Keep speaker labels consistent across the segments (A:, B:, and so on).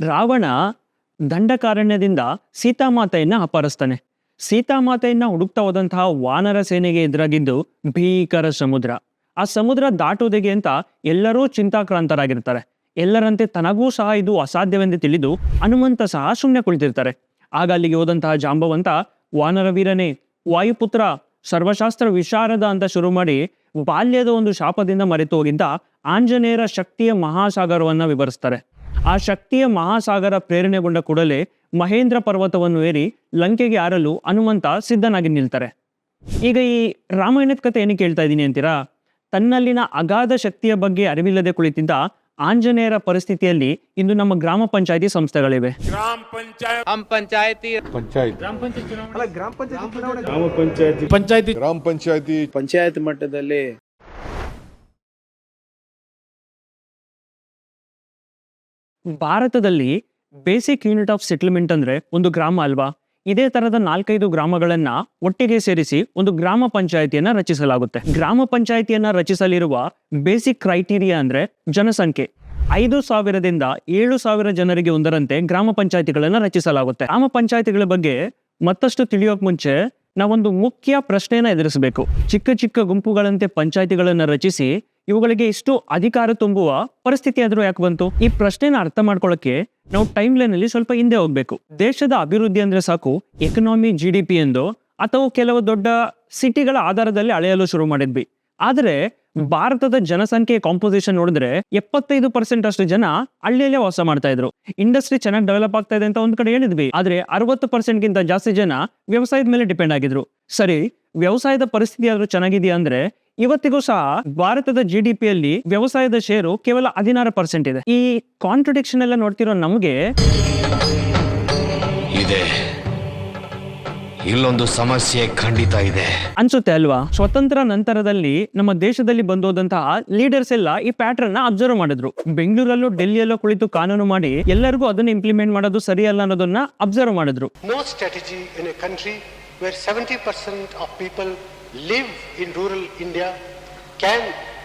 A: ರಾವಣ ದಂಡಕಾರಣ್ಯದಿಂದ ಸೀತಾಮಾತೆಯನ್ನ ಅಪಹರಿಸ್ತಾನೆ. ಸೀತಾಮಾತೆಯನ್ನ ಹುಡುಕ್ತಾ ಹೋದಂತಹ ವಾನರ ಸೇನೆಗೆ ಎದುರಾಗಿದ್ದು ಭೀಕರ ಸಮುದ್ರ. ಆ ಸಮುದ್ರ ದಾಟುವುದಿಗೆ ಅಂತ ಎಲ್ಲರೂ ಚಿಂತಾಕ್ರಾಂತರಾಗಿರ್ತಾರೆ. ಎಲ್ಲರಂತೆ ತನಗೂ ಸಹ ಇದು ಅಸಾಧ್ಯವೆಂದು ತಿಳಿದು ಹನುಮಂತ ಸಹ ಸುಮ್ಮನೆ ಕುಳಿತಿರ್ತಾರೆ. ಆಗ ಅಲ್ಲಿಗೆ ಹೋದಂತಹ ಜಾಂಬವಂತ ವಾನರ ವೀರನೇ, ವಾಯುಪುತ್ರ, ಸರ್ವಶಾಸ್ತ್ರ ವಿಶಾರದ ಅಂತ ಶುರು ಮಾಡಿ ಬಾಲ್ಯದ ಒಂದು ಶಾಪದಿಂದ ಮರೆತು ಹೋಗಿದ್ದ ಆಂಜನೇಯರ ಶಕ್ತಿಯ ಮಹಾಸಾಗರವನ್ನ ವಿವರಿಸ್ತಾರೆ. ಆ ಶಕ್ತಿಯ ಮಹಾಸಾಗರ ಪ್ರೇರಣೆಗೊಂಡ ಕೂಡಲೇ ಮಹೇಂದ್ರ ಪರ್ವತವನ್ನು ಏರಿ ಲಂಕೆಗೆ ಆರಲು ಹನುಮಂತ ಸಿದ್ಧನಾಗಿ ನಿಲ್ತಾರೆ. ಈಗ ಈ ರಾಮಾಯಣದ ಕಥೆ ಏನಕ್ಕೆ ಹೇಳ್ತಾ ಇದ್ದೀನಿ ಅಂತೀರಾ? ತನ್ನಲ್ಲಿನ ಅಗಾಧ ಶಕ್ತಿಯ ಬಗ್ಗೆ ಅರಿವಿಲ್ಲದೆ ಕುಳಿತಿದ್ದ ಆಂಜನೇಯರ ಪರಿಸ್ಥಿತಿಯಲ್ಲಿ ಇಂದು ನಮ್ಮ ಗ್ರಾಮ ಪಂಚಾಯತಿ ಸಂಸ್ಥೆಗಳಿವೆ.
B: ಗ್ರಾಮ ಪಂಚಾಯತಿ
C: ಪಂಚಾಯತಿ ಪಂಚಾಯತಿ
D: ಪಂಚಾಯತಿ
E: ಗ್ರಾಮ ಪಂಚಾಯತಿ
F: ಪಂಚಾಯತಿ ಮಟ್ಟದಲ್ಲಿ
A: ಭಾರತದಲ್ಲಿ ಬೇಸಿಕ್ ಯೂನಿಟ್ ಆಫ್ ಸೆಟಲ್ಮೆಂಟ್ ಅಂದ್ರೆ ಒಂದು ಗ್ರಾಮ ಅಲ್ವಾ? ಇದೇ ತರದ ನಾಲ್ಕೈದು ಗ್ರಾಮಗಳನ್ನ ಒಟ್ಟಿಗೆ ಸೇರಿಸಿ ಒಂದು ಗ್ರಾಮ ಪಂಚಾಯತಿಯನ್ನ ರಚಿಸಲಾಗುತ್ತೆ. ಗ್ರಾಮ ಪಂಚಾಯಿತಿಯನ್ನ ರಚಿಸಲಿರುವ ಬೇಸಿಕ್ ಕ್ರೈಟೀರಿಯಾ ಅಂದ್ರೆ ಜನಸಂಖ್ಯೆ. ಐದು ಸಾವಿರದಿಂದ ಏಳು ಸಾವಿರ ಜನರಿಗೆ ಒಂದರಂತೆ ಗ್ರಾಮ ಪಂಚಾಯಿತಿಗಳನ್ನ ರಚಿಸಲಾಗುತ್ತೆ. ಗ್ರಾಮ ಪಂಚಾಯಿತಿಗಳ ಬಗ್ಗೆ ಮತ್ತಷ್ಟು ತಿಳಿಯೋಕ್ ಮುಂಚೆ ನಾವೊಂದು ಮುಖ್ಯ ಪ್ರಶ್ನೆಯನ್ನ ಎದುರಿಸಬೇಕು. ಚಿಕ್ಕ ಚಿಕ್ಕ ಗುಂಪುಗಳಂತೆ ಪಂಚಾಯಿತಿಗಳನ್ನ ರಚಿಸಿ ಇವುಗಳಿಗೆ ಇಷ್ಟು ಅಧಿಕಾರ ತುಂಬುವ ಪರಿಸ್ಥಿತಿ ಆದರೂ ಯಾಕೆ ಬಂತು? ಈ ಪ್ರಶ್ನೆನ ಅರ್ಥ ಮಾಡ್ಕೊಳ್ಳೋಕೆ ನಾವು ಟೈಮ್ ಲೈನ್ ಅಲ್ಲಿ ಸ್ವಲ್ಪ ಹಿಂದೆ ಹೋಗ್ಬೇಕು. ದೇಶದ ಅಭಿವೃದ್ಧಿ ಅಂದ್ರೆ ಸಾಕು ಎಕನಾಮಿ ಜಿ ಡಿ ಎಂದು ಅಥವಾ ಕೆಲವು ದೊಡ್ಡ ಸಿಟಿಗಳ ಆಧಾರದಲ್ಲಿ ಅಳೆಯಲು ಶುರು ಮಾಡಿದ್ವಿ. ಆದ್ರೆ ಭಾರತದ ಜನಸಂಖ್ಯೆ ಕಾಂಪೋಸಿಷನ್ ನೋಡಿದ್ರೆ ಎಪ್ಪತ್ತೈದು ಪರ್ಸೆಂಟ್ ಅಷ್ಟು ಜನ ಹಳ್ಳಿಯಲ್ಲೇ ವಾಸ ಮಾಡ್ತಾ ಇದ್ರು. ಇಂಡಸ್ಟ್ರಿ ಚೆನ್ನಾಗಿ ಡೆವಲಪ್ ಆಗ್ತಾ ಇದೆ ಅಂತ ಒಂದ್ ಕಡೆ ಹೇಳಿದ್ವಿ. ಆದ್ರೆ ಅರವತ್ತು ಪರ್ಸೆಂಟ್ ಗಿಂತ ಜಾಸ್ತಿ ಜನ ವ್ಯವಸಾಯದ ಮೇಲೆ ಡಿಪೆಂಡ್ ಆಗಿದ್ರು. ಸರಿ, ವ್ಯವಸಾಯದ ಪರಿಸ್ಥಿತಿ ಆದ್ರೂ ಚೆನ್ನಾಗಿದೆಯಾ ಅಂದ್ರೆ ಇವತ್ತಿಗೂ ಸಹ ಭಾರತದ ಜಿ ಡಿ ಪಿಯಲ್ಲಿ ವ್ಯವಸಾಯದ ಶೇರು ಕೇವಲ ಹದಿನಾರು ಪರ್ಸೆಂಟ್ ಇದೆ. ಈ ಕಾಂಟ್ರಡಿಕ್ಷನ್ ಎಲ್ಲ ನೋಡ್ತಿರೋ ನಮಗೆ
G: ಇದೆ. ಇಲ್ಲೊಂದು ಸಮಸ್ಯೆ ಖಂಡಿತ ಇದೆ.
A: ಅನ್ಸುತ್ತೆ ಅಲ್ವಾ? ಸ್ವತಂತ್ರ ನಂತರದಲ್ಲಿ ನಮ್ಮ ದೇಶದಲ್ಲಿ ಬಂದೋದಂತಹ ಲೀಡರ್ಸ್ ಎಲ್ಲ ಈ ಪ್ಯಾಟರ್ನ್ನ ಅಬ್ಸರ್ವ್ ಮಾಡಿದ್ರು. ಬೆಂಗಳೂರಲ್ಲೂ ಡೆಲ್ಲಿಯಲ್ಲೂ ಕುಳಿತು ಕಾನೂನು ಮಾಡಿ ಎಲ್ಲರಿಗೂ ಅದನ್ನ ಇಂಪ್ಲಿಮೆಂಟ್ ಮಾಡೋದು ಸರಿಯಲ್ಲ ಅನ್ನೋದನ್ನ ಅಬ್ಸರ್ವ್ ಮಾಡಿದ್ರು.
H: No strategy in a country where 70% of people live in rural India can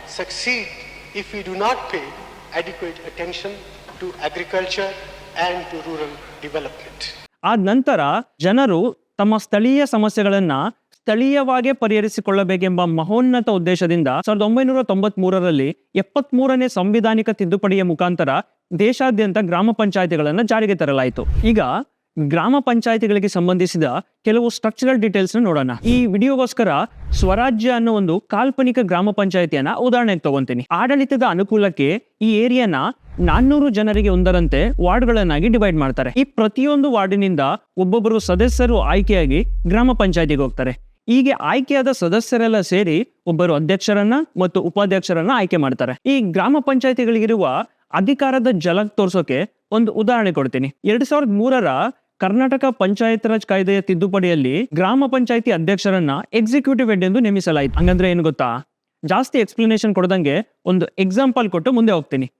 H: succeed if we do not pay adequate attention to agriculture and to rural development.
A: ಆದ ನಂತರ ಜನರು ತಮ್ಮ ಸ್ಥಳೀಯ ಸಮಸ್ಯೆಗಳನ್ನ ಸ್ಥಳೀಯವಾಗಿ ಪರಿಹರಿಸಿಕೊಳ್ಳಬೇಕೆಂಬ ಮಹೋನ್ನತ ಉದ್ದೇಶದಿಂದ ಸಾವಿರದ ಒಂಬೈನೂರ ತೊಂಬತ್ ಮೂರರಲ್ಲಿ ಎಪ್ಪತ್ತ್ ಮೂರನೇ ಸಂವಿಧಾನಿಕ ತಿದ್ದುಪಡಿಯ ಮುಖಾಂತರ ದೇಶಾದ್ಯಂತ ಗ್ರಾಮ ಪಂಚಾಯಿತಿಗಳನ್ನು ಜಾರಿಗೆ ತರಲಾಯಿತು ಈಗ ಗ್ರಾಮ ಪಂಚಾಯತಿಗಳಿಗೆ ಸಂಬಂಧಿಸಿದ ಕೆಲವು ಸ್ಟ್ರಕ್ಚರಲ್ ಡೀಟೇಲ್ಸ್ ನೋಡೋಣ. ಈ ವಿಡಿಯೋಗೋಸ್ಕರ ಸ್ವರಾಜ್ಯ ಅನ್ನೋ ಒಂದು ಕಾಲ್ಪನಿಕ ಗ್ರಾಮ ಪಂಚಾಯತಿಯನ್ನ ಉದಾಹರಣೆಗೆ ತಗೊಂತೀನಿ. ಆಡಳಿತದ ಅನುಕೂಲಕ್ಕೆ ಈ ಏರಿಯಾನ ನಾನ್ನೂರು ಜನರಿಗೆ ಒಂದರಂತೆ ವಾರ್ಡ್ಗಳನ್ನಾಗಿ ಡಿವೈಡ್ ಮಾಡ್ತಾರೆ. ಈ ಪ್ರತಿಯೊಂದು ವಾರ್ಡಿನಿಂದ ಒಬ್ಬೊಬ್ಬರು ಸದಸ್ಯರು ಆಯ್ಕೆಯಾಗಿ ಗ್ರಾಮ ಪಂಚಾಯತಿಗೆ ಹೋಗ್ತಾರೆ. ಹೀಗೆ ಆಯ್ಕೆಯಾದ ಸದಸ್ಯರೆಲ್ಲ ಸೇರಿ ಒಬ್ಬರು ಅಧ್ಯಕ್ಷರನ್ನ ಮತ್ತು ಉಪಾಧ್ಯಕ್ಷರನ್ನ ಆಯ್ಕೆ ಮಾಡ್ತಾರೆ. ಈ ಗ್ರಾಮ ಪಂಚಾಯತಿಗಳಿಗಿರುವ ಅಧಿಕಾರದ ಜಲಕ್ ತೋರ್ಸೋಕೆ ಒಂದು ಉದಾಹರಣೆ ಕೊಡ್ತೀನಿ. ಎರಡ್ ಸಾವಿರದ ಮೂರರ ಕರ್ನಾಟಕ ಪಂಚಾಯತ್ ರಾಜ್ ಕಾಯ್ದೆಯ ತಿದ್ದುಪಡಿಯಲ್ಲಿ ಗ್ರಾಮ ಪಂಚಾಯತಿ ಅಧ್ಯಕ್ಷರನ್ನ ಎಕ್ಸಿಕ್ಯೂಟಿವ್ ಹೆಡ್ ಎಂದು ನೇಮಿಸಲಾಯಿತು. ಹಂಗಂದ್ರೆ ಏನು ಗೊತ್ತಾ? ಜಾಸ್ತಿ ಎಕ್ಸ್ಪ್ಲನೇಷನ್ ಕೊಡದಂಗೆ ಒಂದು ಎಕ್ಸಾಂಪಲ್ ಕೊಟ್ಟು ಮುಂದೆ ಹೋಗ್ತೀನಿ.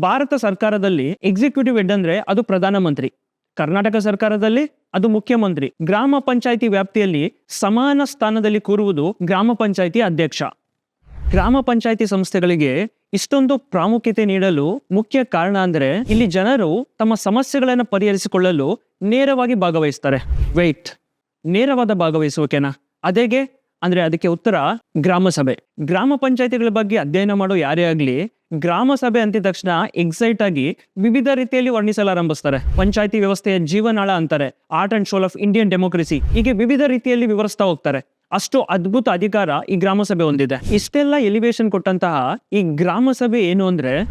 A: ಭಾರತ ಸರ್ಕಾರದಲ್ಲಿ ಎಕ್ಸಿಕ್ಯೂಟಿವ್ ಹೆಡ್ ಅಂದ್ರೆ ಅದು ಪ್ರಧಾನಮಂತ್ರಿ. ಕರ್ನಾಟಕ ಸರ್ಕಾರದಲ್ಲಿ ಅದು ಮುಖ್ಯಮಂತ್ರಿ. ಗ್ರಾಮ ಪಂಚಾಯತಿ ವ್ಯಾಪ್ತಿಯಲ್ಲಿ ಸಮಾನ ಸ್ಥಾನದಲ್ಲಿ ಕೂರುವುದು ಗ್ರಾಮ ಪಂಚಾಯತಿ ಅಧ್ಯಕ್ಷ. ಗ್ರಾಮ ಪಂಚಾಯತಿ ಸಂಸ್ಥೆಗಳಿಗೆ ಇಷ್ಟೊಂದು ಪ್ರಾಮುಖ್ಯತೆ ನೀಡಲು ಮುಖ್ಯ ಕಾರಣ ಅಂದ್ರೆ ಇಲ್ಲಿ ಜನರು ತಮ್ಮ ಸಮಸ್ಯೆಗಳನ್ನು ಪರಿಹರಿಸಿಕೊಳ್ಳಲು ನೇರವಾಗಿ ಭಾಗವಹಿಸ್ತಾರೆ. ವೆಯ್ಟ್ ನೇರವಾದ ಭಾಗವಹಿಸುವಿಕೆನಾ? ಅದೇಗೆ? ಅಂದ್ರೆ ಅದಕ್ಕೆ ಉತ್ತರ ಗ್ರಾಮ ಸಭೆ. ಗ್ರಾಮ ಪಂಚಾಯತಿಗಳ ಬಗ್ಗೆ ಅಧ್ಯಯನ ಮಾಡೋ ಯಾರೇ ಆಗಲಿ, ಗ್ರಾಮ ಸಭೆ ಅಂತಿದ ತಕ್ಷಣ ಎಕ್ಸೈಟ್ ಆಗಿ ವಿವಿಧ ರೀತಿಯಲ್ಲಿ ವರ್ಣಿಸಲಾರಂಭಿಸ್ತಾರೆ. ಪಂಚಾಯತಿ ವ್ಯವಸ್ಥೆಯ ಜೀವನಾಳ ಅಂತಾರೆ. Heart and soul of Indian democracy ಹೀಗೆ ವಿವಿಧ ರೀತಿಯಲ್ಲಿ ವಿವರಿಸ್ತಾ ಹೋಗ್ತಾರೆ. ಅಷ್ಟು ಅದ್ಭುತ ಅಧಿಕಾರ ಈ ಗ್ರಾಮ ಸಭೆ ಹೊಂದಿದೆ. ಇಷ್ಟೆಲ್ಲ ಎಲಿವೇಶನ್ ಕೊಟ್ಟಂತಹ ಈ ಗ್ರಾಮ ಸಭೆ ಏನು ಅಂದ್ರೆ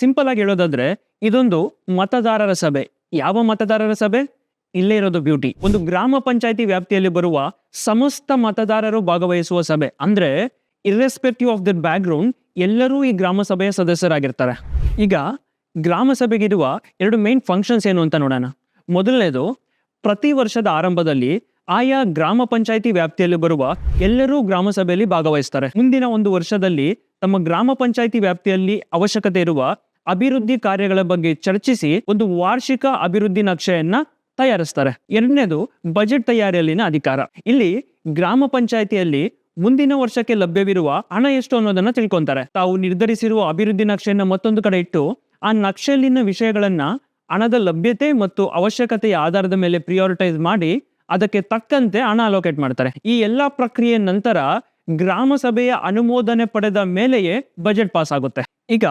A: ಸಿಂಪಲ್ ಆಗಿ ಹೇಳೋದಾದ್ರೆ, ಇದೊಂದು ಮತದಾರರ ಸಭೆ. ಯಾವ ಮತದಾರರ ಸಭೆ? ಇಲ್ಲೇ ಇರೋದು ಬ್ಯೂಟಿ ಒಂದು ಗ್ರಾಮ ಪಂಚಾಯತಿ ವ್ಯಾಪ್ತಿಯಲ್ಲಿ ಬರುವ ಸಮಸ್ತ ಮತದಾರರು ಭಾಗವಹಿಸುವ ಸಭೆ. ಅಂದ್ರೆ irrespective of that background ಎಲ್ಲರೂ ಈ ಗ್ರಾಮ ಸಭೆಯ ಸದಸ್ಯರಾಗಿರ್ತಾರೆ. ಈಗ, ಗ್ರಾಮ ಸಭೆಗಿರುವ ಎರಡು ಮೇನ್ ಫಂಕ್ಷನ್ಸ್ ಏನು ಅಂತ ನೋಡೋಣ. ಮೊದಲನೇದು, ಪ್ರತಿ ವರ್ಷದ ಆರಂಭದಲ್ಲಿ ಆಯಾ ಗ್ರಾಮ ಪಂಚಾಯತಿ ವ್ಯಾಪ್ತಿಯಲ್ಲಿ ಬರುವ ಎಲ್ಲರೂ ಗ್ರಾಮ ಸಭೆಯಲ್ಲಿ ಭಾಗವಹಿಸ್ತಾರೆ. ಮುಂದಿನ ಒಂದು ವರ್ಷದಲ್ಲಿ ತಮ್ಮ ಗ್ರಾಮ ಪಂಚಾಯಿತಿ ವ್ಯಾಪ್ತಿಯಲ್ಲಿ ಅವಶ್ಯಕತೆ ಇರುವ ಅಭಿವೃದ್ಧಿ ಕಾರ್ಯಗಳ ಬಗ್ಗೆ ಚರ್ಚಿಸಿ ಒಂದು ವಾರ್ಷಿಕ ಅಭಿವೃದ್ಧಿ ನಕ್ಷೆಯನ್ನ ತಯಾರಿಸ್ತಾರೆ. ಎರಡನೇದು ಬಜೆಟ್ ತಯಾರಿಯಲ್ಲಿನ ಅಧಿಕಾರ. ಇಲ್ಲಿ ಗ್ರಾಮ ಪಂಚಾಯತಿಯಲ್ಲಿ ಮುಂದಿನ ವರ್ಷಕ್ಕೆ ಲಭ್ಯವಿರುವ ಹಣ ಎಷ್ಟು ಅನ್ನೋದನ್ನ ತಿಳ್ಕೊಂತಾರೆ. ತಾವು ನಿರ್ಧರಿಸಿರುವ ಅಭಿವೃದ್ಧಿ ನಕ್ಷೆಯನ್ನ ಮತ್ತೊಂದು ಕಡೆ ಇಟ್ಟು ಆ ನಕ್ಷೆಯಲ್ಲಿನ ವಿಷಯಗಳನ್ನ ಹಣದ ಲಭ್ಯತೆ ಮತ್ತು ಅವಶ್ಯಕತೆಯ ಆಧಾರದ ಮೇಲೆ ಪ್ರಿಯಾರಿಟೈಸ್ ಮಾಡಿ ಅದಕ್ಕೆ ತಕ್ಕಂತೆ ಹಣ ಅಲೋಕೇಟ್ ಮಾಡ್ತಾರೆ. ಈ ಎಲ್ಲ ಪ್ರಕ್ರಿಯೆ ನಂತರ ಗ್ರಾಮ ಸಭೆಯ ಅನುಮೋದನೆ ಪಡೆದ ಮೇಲೆಯೇ ಬಜೆಟ್ ಪಾಸ್ ಆಗುತ್ತೆ. ಈಗ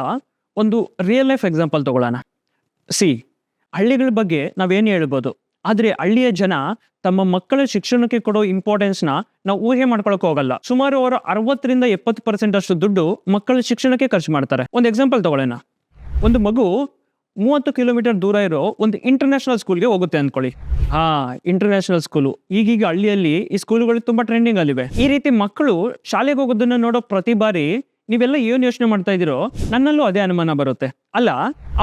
A: ಒಂದು ರಿಯಲ್ ಲೈಫ್ ಎಕ್ಸಾಂಪಲ್ ತಗೊಳ್ಳೋಣ. ಸಿ, ಹಳ್ಳಿಗಳ ಬಗ್ಗೆ ನಾವೇನು ಹೇಳ್ಬೋದು? ಆದರೆ ಹಳ್ಳಿಯ ಜನ ತಮ್ಮ ಮಕ್ಕಳ ಶಿಕ್ಷಣಕ್ಕೆ ಕೊಡೋ ಇಂಪಾರ್ಟೆನ್ಸ್ನ ನಾವು ಊಹೆ ಮಾಡ್ಕೊಳಕ್ ಹೋಗಲ್ಲ. ಸುಮಾರು ಅವರು ಅರವತ್ತರಿಂದ ಎಪ್ಪತ್ತು ಪರ್ಸೆಂಟ್ ಅಷ್ಟು ದುಡ್ಡು ಮಕ್ಕಳ ಶಿಕ್ಷಣಕ್ಕೆ ಖರ್ಚು ಮಾಡ್ತಾರೆ. ಒಂದು ಎಕ್ಸಾಂಪಲ್ ತಗೊಳ್ಳೋಣ. ಒಂದು ಮಗು ಮೂವತ್ತು ಕಿಲೋಮೀಟರ್ ದೂರ ಇರೋ ಒಂದು ಇಂಟರ್ನ್ಯಾಷನಲ್ ಸ್ಕೂಲ್ಗೆ ಹೋಗುತ್ತೆ ಅಂದ್ಕೊಳ್ಳಿ ಹಾ ಇಂಟರ್ನ್ಯಾಷನಲ್ ಸ್ಕೂಲು ಈಗೀಗ ಹಳ್ಳಿಯಲ್ಲಿ ಈ ಸ್ಕೂಲ್ಗಳು ತುಂಬಾ ಟ್ರೆಂಡಿಂಗ್ ಅಲ್ಲಿವೆ. ಈ ರೀತಿ ಮಕ್ಕಳು ಶಾಲೆಗೆ ಹೋಗೋದನ್ನ ನೋಡೋ ಪ್ರತಿ ಬಾರಿ ನೀವೆಲ್ಲ ಏನು ಯೋಚನೆ ಮಾಡ್ತಾ ಇದ್ದೀರೋ ನನ್ನಲ್ಲೂ ಅದೇ ಅನುಮಾನ ಬರುತ್ತೆ. ಅಲ್ಲ,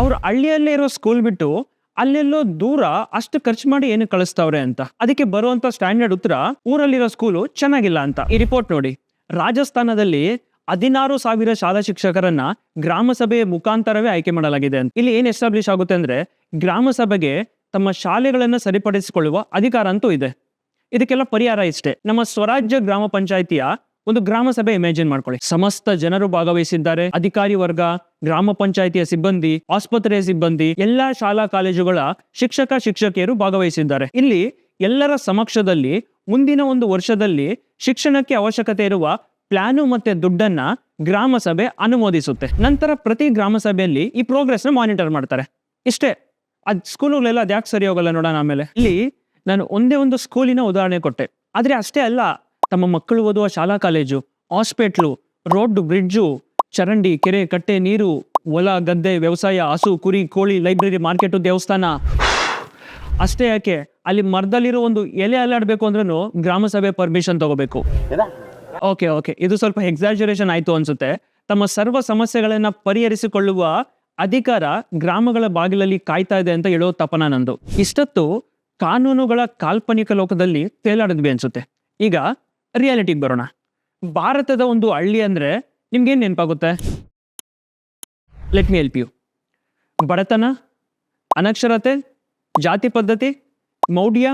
A: ಅವ್ರು ಹಳ್ಳಿಯಲ್ಲೇ ಇರೋ ಸ್ಕೂಲ್ ಬಿಟ್ಟು ಅಲ್ಲೆಲ್ಲೋ ದೂರ ಅಷ್ಟು ಖರ್ಚು ಮಾಡಿ ಏನು ಕಳಿಸ್ತಾವ್ರೆ ಅಂತ. ಅದಕ್ಕೆ ಬರುವಂತ ಸ್ಟ್ಯಾಂಡರ್ಡ್ ಉತ್ತರ ಊರಲ್ಲಿರೋ ಸ್ಕೂಲು ಚೆನ್ನಾಗಿಲ್ಲ ಅಂತ. ಈ ರಿಪೋರ್ಟ್ ನೋಡಿ. ರಾಜಸ್ಥಾನದಲ್ಲಿ ಹದಿನಾರು ಸಾವಿರ ಶಾಲಾ ಶಿಕ್ಷಕರನ್ನ ಗ್ರಾಮ ಸಭೆಯ ಮುಖಾಂತರವೇ ಆಯ್ಕೆ ಮಾಡಲಾಗಿದೆ ಅಂತ. ಇಲ್ಲಿ ಏನ್ ಎಸ್ಟಾಬ್ಲಿಷ್ ಆಗುತ್ತೆ ಅಂದ್ರೆ ಗ್ರಾಮ ಸಭೆಗೆ ತಮ್ಮ ಶಾಲೆಗಳನ್ನ ಸರಿಪಡಿಸಿಕೊಳ್ಳುವ ಅಧಿಕಾರ ಅಂತೂ ಇದೆ. ಇದಕ್ಕೆಲ್ಲ ಪರಿಹಾರ ಇಷ್ಟೇ. ನಮ್ಮ ಸ್ವರಾಜ್ಯ ಗ್ರಾಮ ಪಂಚಾಯಿತಿಯ ಒಂದು ಗ್ರಾಮ ಸಭೆ ಇಮ್ಯಾಜಿನ್ ಮಾಡ್ಕೊಳ್ಳಿ. ಸಮಸ್ತ ಜನರು ಭಾಗವಹಿಸಿದ್ದಾರೆ. ಅಧಿಕಾರಿ ವರ್ಗ, ಗ್ರಾಮ ಪಂಚಾಯಿತಿಯ ಸಿಬ್ಬಂದಿ, ಆಸ್ಪತ್ರೆಯ ಸಿಬ್ಬಂದಿ, ಎಲ್ಲಾ ಶಾಲಾ ಕಾಲೇಜುಗಳ ಶಿಕ್ಷಕ, ಶಿಕ್ಷಕಿಯರು ಭಾಗವಹಿಸಿದ್ದಾರೆ. ಇಲ್ಲಿ ಎಲ್ಲರ ಸಮಕ್ಷದಲ್ಲಿ ಮುಂದಿನ ಒಂದು ವರ್ಷದಲ್ಲಿ ಶಿಕ್ಷಣಕ್ಕೆ ಅವಶ್ಯಕತೆ ಇರುವ ಪ್ಲಾನು ಮತ್ತೆ ದುಡ್ಡನ್ನ ಗ್ರಾಮ ಸಭೆ ಅನುಮೋದಿಸುತ್ತೆ. ನಂತರ ಪ್ರತಿ ಗ್ರಾಮ ಸಭೆಯಲ್ಲಿ ಈ ಪ್ರೋಗ್ರೆಸ್ನ ಮಾನಿಟರ್ ಮಾಡ್ತಾರೆ. ಇಷ್ಟೇ. ಅದ್ ಸ್ಕೂಲುಗಳೆಲ್ಲ ಅದ್ಯಾಕೆ ಸರಿ ಹೋಗಲ್ಲ ನೋಡೋಣ ಆಮೇಲೆ. ಇಲ್ಲಿ ನಾನು ಒಂದೇ ಒಂದು ಸ್ಕೂಲಿನ ಉದಾಹರಣೆ ಕೊಟ್ಟೆ. ಆದರೆ ಅಷ್ಟೇ ಅಲ್ಲ, ತಮ್ಮ ಮಕ್ಕಳು ಓದುವ ಶಾಲಾ ಕಾಲೇಜು ಹಾಸ್ಪಿಟ್ಲು ರೋಡ್ ಬ್ರಿಡ್ಜು ಚರಂಡಿ, ಕೆರೆ, ಕಟ್ಟೆ, ನೀರು, ಹೊಲ, ಗದ್ದೆ, ವ್ಯವಸಾಯ, ಹಸು, ಕುರಿ, ಕೋಳಿ ಲೈಬ್ರರಿ ಮಾರ್ಕೆಟು ದೇವಸ್ಥಾನ. ಅಷ್ಟೇ ಯಾಕೆ, ಅಲ್ಲಿ ಮರದಲ್ಲಿರೋ ಒಂದು ಎಲೆ ಅಲ್ಲಾಡಬೇಕು ಅಂದ್ರೂ ಗ್ರಾಮ ಸಭೆ ಪರ್ಮಿಷನ್ ತಗೋಬೇಕು. Okay okay. ಇದು ಸ್ವಲ್ಪ ಎಕ್ಸಾಜುರೇಷನ್ ಆಯಿತು ಅನ್ಸುತ್ತೆ. ತಮ್ಮ ಸರ್ವ ಸಮಸ್ಯೆಗಳನ್ನು ಪರಿಹರಿಸಿಕೊಳ್ಳುವ ಅಧಿಕಾರ ಗ್ರಾಮಗಳ ಬಾಗಿಲಲ್ಲಿ ಕಾಯ್ತಾ ಇದೆ ಅಂತ ಹೇಳೋ ತಪನ ನಂದು. ಇಷ್ಟೊತ್ತು ಕಾನೂನುಗಳ ಕಾಲ್ಪನಿಕ ಲೋಕದಲ್ಲಿ ತೇಲಾಡಿದ್ವಿ ಅನ್ಸುತ್ತೆ. ಈಗ ರಿಯಾಲಿಟಿಗೆ ಬರೋಣ. ಭಾರತದ ಒಂದು ಹಳ್ಳಿ ಅಂದ್ರೆ ನಿಮ್ಗೇನು ನೆನಪಾಗುತ್ತೆ? ಲೆಟ್ ಮಿ ಹೆಲ್ಪ್ ಯು ಬಡತನ, ಅನಕ್ಷರತೆ, ಜಾತಿ ಪದ್ಧತಿ, ಮೌಢ್ಯ,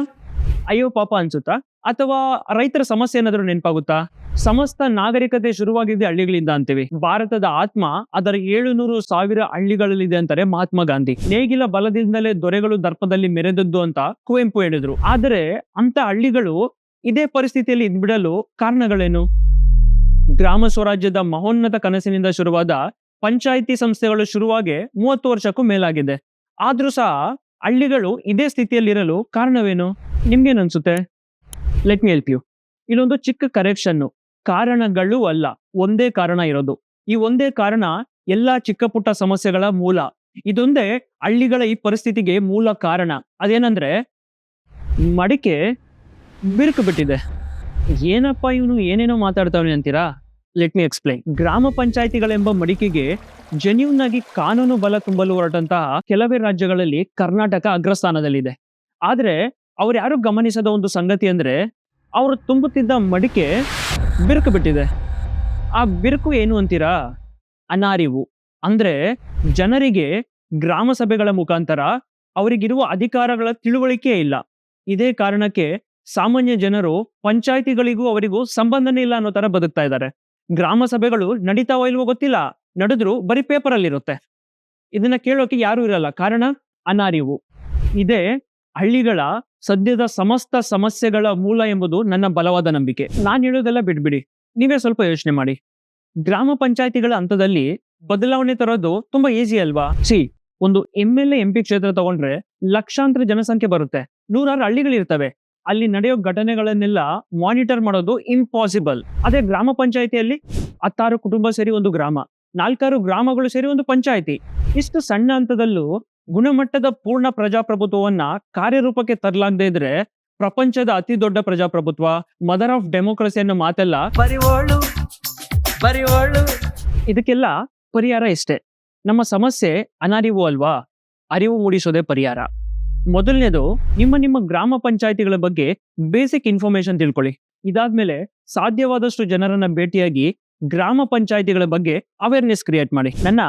A: ಅಯ್ಯೋ ಪಾಪ ಅನ್ಸುತ್ತಾ? ಅಥವಾ ರೈತರ ಸಮಸ್ಯೆ ಏನಾದರೂ ನೆನಪಾಗುತ್ತಾ? ಸಮಸ್ತ ನಾಗರಿಕತೆ ಶುರುವಾಗಿದ್ದೆ ಹಳ್ಳಿಗಳಿಂದ ಅಂತೀವಿ. ಭಾರತದ ಆತ್ಮ ಅದರ ಏಳುನೂರು ಸಾವಿರ ಹಳ್ಳಿಗಳಲ್ಲಿದೆ ಅಂತಾರೆ ಮಹಾತ್ಮ ಗಾಂಧಿ. ನೇಗಿಲ ಬಲದಿಂದಲೇ ದೊರೆಗಳು ದರ್ಪದಲ್ಲಿ ಮೆರೆದದ್ದು ಅಂತ ಕುವೆಂಪು ಹೇಳಿದ್ರು. ಆದರೆ ಅಂತ ಹಳ್ಳಿಗಳು ಇದೇ ಪರಿಸ್ಥಿತಿಯಲ್ಲಿ ಇದ್ಬಿಡಲು ಕಾರಣಗಳೇನು? ಗ್ರಾಮ ಸ್ವರಾಜ್ಯದ ಮಹೋನ್ನತ ಕನಸಿನಿಂದ ಶುರುವಾದ ಪಂಚಾಯಿತಿ ಸಂಸ್ಥೆಗಳು ಶುರುವಾಗಿ ಮೂವತ್ತು ವರ್ಷಕ್ಕೂ ಮೇಲಾಗಿದೆ. ಆದ್ರೂ ಸಹ ಹಳ್ಳಿಗಳು ಇದೇ ಸ್ಥಿತಿಯಲ್ಲಿರಲು ಕಾರಣವೇನು? ನಿಮ್ಗೇನು ಅನ್ಸುತ್ತೆ? ಲೆಟ್ ಮಿ ಹೆಲ್ಪ್ ಯು ಇಲ್ಲೊಂದು ಚಿಕ್ಕ ಕರೆಕ್ಷನ್ನು ಕಾರಣಗಳು ಅಲ್ಲ, ಒಂದೇ ಕಾರಣ ಇರೋದು. ಈ ಒಂದೇ ಕಾರಣ ಎಲ್ಲಾ ಚಿಕ್ಕ ಪುಟ್ಟ ಸಮಸ್ಯೆಗಳ ಮೂಲ. ಇದೊಂದೇ ಹಳ್ಳಿಗಳ ಈ ಪರಿಸ್ಥಿತಿಗೆ ಮೂಲ ಕಾರಣ. ಅದೇನಂದ್ರೆ, ಮಡಿಕೆ ಬಿರುಕು ಬಿಟ್ಟಿದೆ. ಏನಪ್ಪ ಇವನು ಏನೇನೋ ಮಾತಾಡ್ತಾವನೆ ಅಂತೀರಾ? ಲೆಟ್ ಮಿ ಎಕ್ಸ್ಪ್ಲೈನ್ ಗ್ರಾಮ ಪಂಚಾಯಿತಿಗಳೆಂಬ ಮಡಿಕೆಗೆ ಜೆನ್ಯೂನ್ ಆಗಿ ಕಾನೂನು ಬಲ ತುಂಬಲು ಹೊರಟಂತಹ ಕೆಲವೇ ರಾಜ್ಯಗಳಲ್ಲಿ ಕರ್ನಾಟಕ ಅಗ್ರಸ್ಥಾನದಲ್ಲಿದೆ. ಆದ್ರೆ ಅವ್ರು ಯಾರು ಗಮನಿಸದ ಒಂದು ಸಂಗತಿ ಅಂದ್ರೆ, ಅವರು ತುಂಬುತ್ತಿದ್ದ ಮಡಿಕೆ ಬಿರುಕು ಬಿಟ್ಟಿದೆ. ಆ ಬಿರುಕು ಏನು ಅಂತೀರಾ? ಅನಾರಿವು. ಅಂದ್ರೆ ಜನರಿಗೆ ಗ್ರಾಮ ಸಭೆಗಳ ಮುಖಾಂತರ ಅವರಿಗಿರುವ ಅಧಿಕಾರಗಳ ತಿಳುವಳಿಕೆ ಇಲ್ಲ. ಇದೇ ಕಾರಣಕ್ಕೆ ಸಾಮಾನ್ಯ ಜನರು ಪಂಚಾಯಿತಿಗಳಿಗೂ ಅವರಿಗೂ ಸಂಬಂಧನೇ ಇಲ್ಲ ಅನ್ನೋ ತರ ಬದುಕ್ತಾ ಇದ್ದಾರೆ. ಗ್ರಾಮ ಸಭೆಗಳು ನಡೀತಾವೋ ಇಲ್ವೋ ಗೊತ್ತಿಲ್ಲ. ನಡೆದ್ರು ಬರೀ ಪೇಪರ್ ಅಲ್ಲಿ ಇರುತ್ತೆ ಇದನ್ನ ಕೇಳೋಕೆ ಯಾರು ಇರಲ್ಲ. ಕಾರಣ ಅನಾರಿವು. ಇದೇ ಹಳ್ಳಿಗಳ ಸದ್ಯದ ಸಮಸ್ತ ಸಮಸ್ಯೆಗಳ ಮೂಲ ಎಂಬುದು ನನ್ನ ಬಲವಾದ ನಂಬಿಕೆ. ನಾನು ಹೇಳೋದೆಲ್ಲ ಬಿಡ್ಬಿಡಿ. ನೀವೇ ಸ್ವಲ್ಪ ಯೋಚನೆ ಮಾಡಿ. ಗ್ರಾಮ ಪಂಚಾಯಿತಿಗಳ ಹಂತದಲ್ಲಿ ಬದಲಾವಣೆ ತರೋದು ತುಂಬಾ ಈಸಿ ಅಲ್ವಾ? ಸಿ ಒಂದು ಎಂ ಎಲ್ ಎಂ ಪಿ ಕ್ಷೇತ್ರ ತಗೊಂಡ್ರೆ ಲಕ್ಷಾಂತರ ಜನಸಂಖ್ಯೆ ಬರುತ್ತೆ. ನೂರಾರು ಹಳ್ಳಿಗಳಿರ್ತವೆ. ಅಲ್ಲಿ ನಡೆಯೋ ಘಟನೆಗಳನ್ನೆಲ್ಲ ಮಾನಿಟರ್ ಮಾಡೋದು ಇಂಪಾಸಿಬಲ್ ಅದೇ ಗ್ರಾಮ ಪಂಚಾಯಿತಿಯಲ್ಲಿ ಹತ್ತಾರು ಕುಟುಂಬ ಸೇರಿ ಒಂದು ಗ್ರಾಮ, ನಾಲ್ಕಾರು ಗ್ರಾಮಗಳು ಸೇರಿ ಒಂದು ಪಂಚಾಯಿತಿ. ಇಷ್ಟು ಸಣ್ಣ ಹಂತದಲ್ಲೂ ಗುಣಮಟ್ಟದ ಪೂರ್ಣ ಪ್ರಜಾಪ್ರಭುತ್ವವನ್ನ ಕಾರ್ಯರೂಪಕ್ಕೆ ತರಲಾಗದೆ ಇದ್ರೆ ಪ್ರಪಂಚದ ಅತಿ ದೊಡ್ಡ ಪ್ರಜಾಪ್ರಭುತ್ವ ಮದರ್ ಆಫ್ ಡೆಮೋಕ್ರಸಿ ಅನ್ನೋ ಮಾತೆಲ್ಲ ಇದಕ್ಕೆಲ್ಲ ಪರಿಹಾರ ಇಷ್ಟೇ ನಮ್ಮ ಸಮಸ್ಯೆ ಅನಾರಿವು ಅಲ್ವಾ? ಅರಿವು ಮೂಡಿಸೋದೇ ಪರಿಹಾರ. ಮೊದಲನೇದು ನಿಮ್ಮ ನಿಮ್ಮ ಗ್ರಾಮ ಪಂಚಾಯಿತಿಗಳ ಬಗ್ಗೆ ಬೇಸಿಕ್ ಇನ್ಫಾರ್ಮೇಶನ್ ತಿಳ್ಕೊಳ್ಳಿ. ಇದಾದ್ಮೇಲೆ ಸಾಧ್ಯವಾದಷ್ಟು ಜನರನ್ನ ಭೇಟಿಯಾಗಿ ಗ್ರಾಮ ಪಂಚಾಯಿತಿಗಳ ಬಗ್ಗೆ ಅವೇರ್ನೆಸ್ ಕ್ರಿಯೇಟ್ ಮಾಡಿ. ನನ್ನ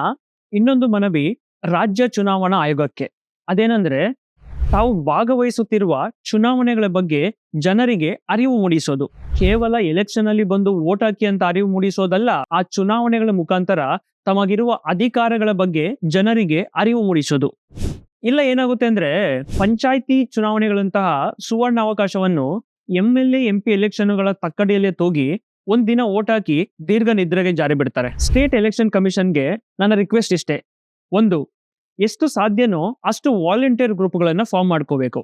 A: ಇನ್ನೊಂದು ಮನವಿ ರಾಜ್ಯ ಚುನಾವಣಾ ಆಯೋಗಕ್ಕೆ. ಅದೇನಂದ್ರೆ, ತಾವು ಭಾಗವಹಿಸುತ್ತಿರುವ ಚುನಾವಣೆಗಳ ಬಗ್ಗೆ ಜನರಿಗೆ ಅರಿವು ಮೂಡಿಸೋದು. ಕೇವಲ ಎಲೆಕ್ಷನ್ ಅಲ್ಲಿ ಬಂದು ವೋಟ್ ಹಾಕಿ ಅಂತ ಅರಿವು ಮೂಡಿಸೋದಲ್ಲ, ಆ ಚುನಾವಣೆಗಳ ಮುಖಾಂತರ ತಮಗಿರುವ ಅಧಿಕಾರಗಳ ಬಗ್ಗೆ ಜನರಿಗೆ ಅರಿವು ಮೂಡಿಸೋದು. ಇಲ್ಲ ಏನಾಗುತ್ತೆ ಅಂದ್ರೆ, ಪಂಚಾಯಿತಿ ಚುನಾವಣೆಗಳಂತಹ ಸುವರ್ಣ ಅವಕಾಶವನ್ನು ಎಂ ಎಲ್ ಎಂ ಪಿ ಎಲೆಕ್ಷನ್ಗಳ ತಕ್ಕಡಿಯಲ್ಲೇ ತೋಗಿ ಒಂದಿನ ದಿನ ಓಟ್ ಹಾಕಿ ದೀರ್ಘ ನಿದ್ರೆಗೆ ಜಾರಿ ಬಿಡ್ತಾರೆ ಸ್ಟೇಟ್ ಎಲೆಕ್ಷನ್ ಕಮಿಷನ್ಗೆ ನನ್ನ ರಿಕ್ವೆಸ್ಟ್ ಇಷ್ಟೇ. ಒಂದು, ಎಷ್ಟು ಸಾಧ್ಯನೋ ಅಷ್ಟು ವಾಲಂಟಿಯರ್ ಗ್ರೂಪ್ಗಳನ್ನ ಫಾರ್ಮ್ ಮಾಡ್ಕೋಬೇಕು.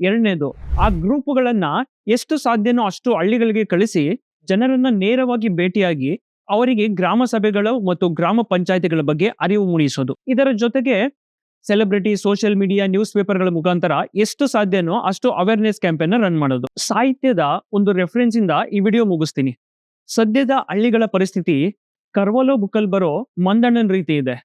A: ಎರಡನೇದು, ಆ ಗ್ರೂಪ್ಗಳನ್ನ ಎಷ್ಟು ಸಾಧ್ಯನೋ ಅಷ್ಟು ಹಳ್ಳಿಗಳಿಗೆ ಕಳಿಸಿ ಜನರನ್ನ ನೇರವಾಗಿ ಭೇಟಿಯಾಗಿ ಅವರಿಗೆ ಗ್ರಾಮ ಸಭೆಗಳು ಮತ್ತು ಗ್ರಾಮ ಪಂಚಾಯತಿಗಳ ಬಗ್ಗೆ ಅರಿವು ಮೂಡಿಸೋದು. ಇದರ ಜೊತೆಗೆ ಸೆಲೆಬ್ರಿಟಿ ಸೋಷಿಯಲ್ ಮೀಡಿಯಾ ನ್ಯೂಸ್ ಪೇಪರ್ಗಳ ಮುಖಾಂತರ ಎಷ್ಟು ಸಾಧ್ಯನೋ ಅಷ್ಟು ಅವೇರ್ನೆಸ್ ಕ್ಯಾಂಪೇನ್ ರನ್ ಮಾಡೋದು. ಸಾಹಿತ್ಯದ ಒಂದು ರೆಫರೆನ್ಸ್ ಇಂದ ಈ ವಿಡಿಯೋ ಮುಗಿಸ್ತೀನಿ. ಸದ್ಯದ ಹಳ್ಳಿಗಳ ಪರಿಸ್ಥಿತಿ, ಕರ್ವಲೋ ಬುಕ್ಕಲ್ ಬರೋ ಮಂದಣ್ಣನ ರೀತಿ ಇದೆ.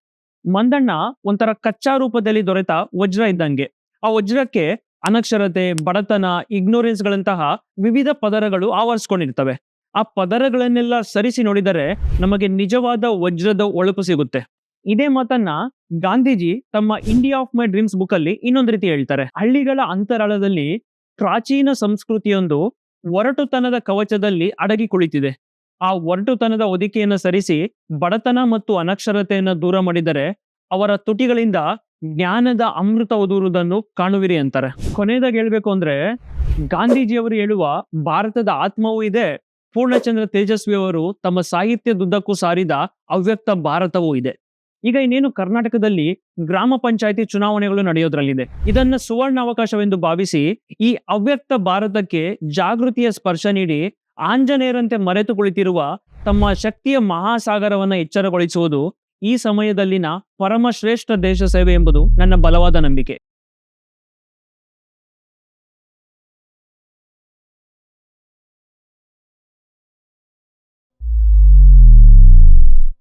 A: ಮಂದಣ್ಣ ಒಂಥರ ಕಚ್ಚಾ ರೂಪದಲ್ಲಿ ದೊರೆತ ವಜ್ರ ಇದ್ದಂಗೆ. ಆ ವಜ್ರಕ್ಕೆ ಅನಕ್ಷರತೆ, ಬಡತನ ಇಗ್ನೋರೆನ್ಸ್ ಗಳಂತಹ ವಿವಿಧ ಪದರಗಳು ಆವರಿಸ್ಕೊಂಡಿರ್ತವೆ. ಆ ಪದರಗಳನ್ನೆಲ್ಲ ಸರಿಸಿ ನೋಡಿದರೆ ನಮಗೆ ನಿಜವಾದ ವಜ್ರದ ಒಳಪು ಸಿಗುತ್ತೆ. ಇದೇ ಮಾತನ್ನ ಗಾಂಧೀಜಿ ತಮ್ಮ India of my dreams book ಅಲ್ಲಿ ಇನ್ನೊಂದು ರೀತಿ ಹೇಳ್ತಾರೆ. ಹಳ್ಳಿಗಳ ಅಂತರಾಳದಲ್ಲಿ ಪ್ರಾಚೀನ ಸಂಸ್ಕೃತಿಯೊಂದು ಒರಟುತನದ ಕವಚದಲ್ಲಿ ಅಡಗಿ ಕುಳಿತಿದೆ. ಆ ಒರಟುತನದ ಒದಿಕೆಯನ್ನು ಸರಿಸಿ, ಬಡತನ ಮತ್ತು ಅನಕ್ಷರತೆಯನ್ನು ದೂರ ಮಾಡಿದರೆ, ಅವರ ತುಟಿಗಳಿಂದ ಜ್ಞಾನದ ಅಮೃತ ಉದುರುವುದನ್ನು ಕಾಣುವಿರಿ ಅಂತಾರೆ. ಕೊನೆಯದಾಗಿ ಹೇಳ್ಬೇಕು ಅಂದ್ರೆ, ಗಾಂಧೀಜಿಯವರು ಹೇಳುವ ಭಾರತದ ಆತ್ಮವೂ ಇದೆ, ಪೂರ್ಣಚಂದ್ರ ತೇಜಸ್ವಿ ಅವರು ತಮ್ಮ ಸಾಹಿತ್ಯದುದ್ದಕ್ಕೂ ಸಾರಿದ ಅವ್ಯಕ್ತ ಭಾರತವೂ ಇದೆ. ಈಗ ಇನ್ನೇನು ಕರ್ನಾಟಕದಲ್ಲಿ ಗ್ರಾಮ ಪಂಚಾಯಿತಿ ಚುನಾವಣೆಗಳು ನಡೆಯೋದ್ರಲ್ಲಿದೆ. ಇದನ್ನ ಸುವರ್ಣ ಅವಕಾಶವೆಂದು ಭಾವಿಸಿ ಈ ಅವ್ಯಕ್ತ ಭಾರತಕ್ಕೆ ಜಾಗೃತಿಯ ಸ್ಪರ್ಶ ನೀಡಿ ಆಂಜನೇಯರಂತೆ ಮರೆತು ಕುಳಿತಿರುವ ತಮ್ಮ ಶಕ್ತಿಯ ಮಹಾಸಾಗರವನ್ನು ಎಚ್ಚರಗೊಳಿಸುವುದು ಈ ಸಮಯದಲ್ಲಿನ ಪರಮಶ್ರೇಷ್ಠ ದೇಶ ಸೇವೆ ಎಂಬುದು ನನ್ನ ಬಲವಾದ ನಂಬಿಕೆ.